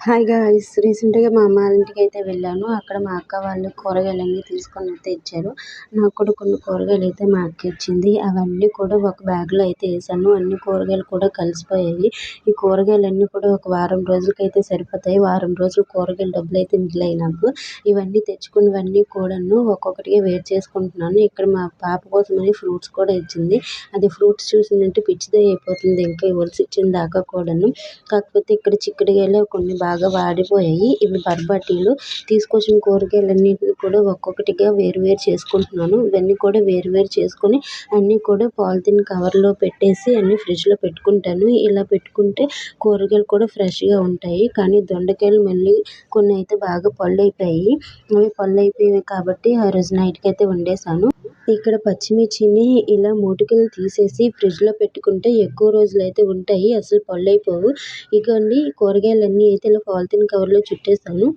Hi guys రీసెంట్గా మా అమ్మ ఇంటికి అయితే వెళ్ళాను. అక్కడ మా అక్క వాళ్ళు కూరగాయలు అన్నీ తీసుకొని అయితే ఇచ్చారు. నాకు కూడా కొన్ని కూరగాయలు అయితే మా అక్క ఇచ్చింది. అవన్నీ కూడా ఒక బ్యాగ్లో అయితే వేసాను. అన్ని కూరగాయలు కూడా కలిసిపోయాయి. ఈ కూరగాయలు అన్నీ కూడా ఒక వారం రోజులకైతే సరిపోతాయి. వారం రోజులు కూరగాయల డబ్బులు అయితే మిగిలాయి నాకు. ఇవన్నీ తెచ్చుకున్నవన్నీ కూడాను ఒక్కొక్కటిగా వేరు చేసుకుంటున్నాను. ఇక్కడ మా పాప కోసమని ఫ్రూట్స్ కూడా ఇచ్చింది. అది ఫ్రూట్స్ చూసిందంటే పిచ్చిదే అయిపోతుంది. ఇంకా ఇవ్వాల్సి ఇచ్చిన దాకా కూడాను. కాకపోతే ఇక్కడ చిక్కుడుగాయలు కొన్ని బాగా వాడిపోయాయి. ఇవి బర్బటీలు తీసుకొచ్చిన కూరగాయలన్నిటిని కూడా ఒక్కొక్కటిగా వేరు వేరు చేసుకుంటున్నాను. ఇవన్నీ కూడా వేరు వేరు చేసుకొని అన్నీ కూడా పాలిథిన్ కవర్లో పెట్టేసి అన్నీ ఫ్రిడ్జ్లో పెట్టుకుంటాను. ఇలా పెట్టుకుంటే కూరగాయలు కూడా ఫ్రెష్గా ఉంటాయి. కానీ దొండకాయలు మళ్ళీ కొన్ని అయితే బాగా పళ్ళు అయిపోయాయి. అవి పళ్ళు అయిపోయాయి కాబట్టి ఆ రోజు నైట్కి అయితే వండేసాను ఇక్కడ పచ్చిమిర్చిని ఇలా మూటికలు తీసేసి ఫ్రిడ్జ్లో పెట్టుకుంటే ఎక్కువ రోజులు అయితే ఉంటాయి అసలు పళ్ళు అయిపోవు ఇగోండి కూరగాయలన్నీ అయితే ఇలా పాలిథిన్ కవర్లో చుట్టేసాను.